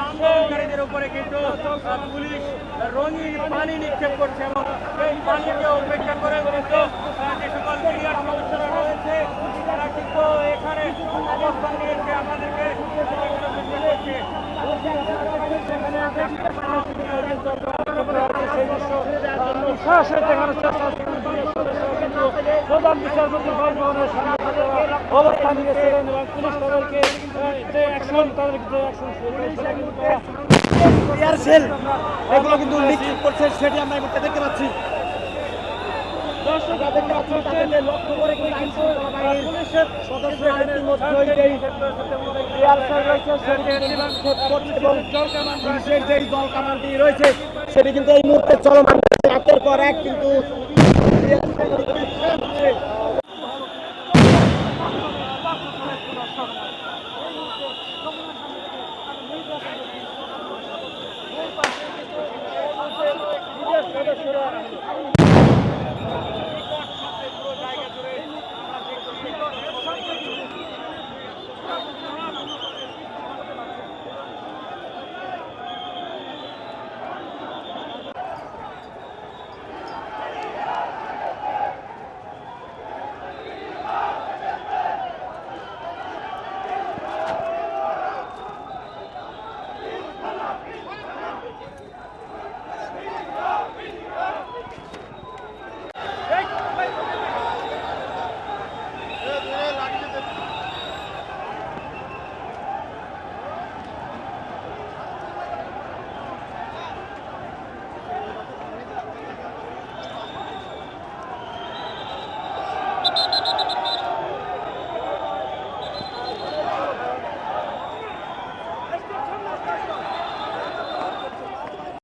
আন্দোলনকারীদের উপরে কিন্তু পুলিশ রঙিন পানি নিক্ষেপ করছে এবং এই পানিকে উপেক্ষা করে কিন্তু যে সকল মিডিয়ার সদস্যরা রয়েছে, তারা কিন্তু এখানে অবস্থান নিয়েছে, আমাদেরকে দেখানোর চেষ্টা করছেন পুলিশ সদস্যরা কিন্তু প্রধান বিচারপতি বাসভবনের সামনে অবস্থান নিয়েছিলেন এবং পুলিশ তাদেরকে যে অ্যাকশন তাদেরকে যে অ্যাকশন সেল এগুলো কিন্তু করছে সেটি আমরা এই মুহূর্তে দেখতে পাচ্ছি। লক্ষ্য করে কিন্তু পুলিশের রয়েছে সেটি কিন্তু এই মুহূর্তে চলমান। পর এক কিন্তু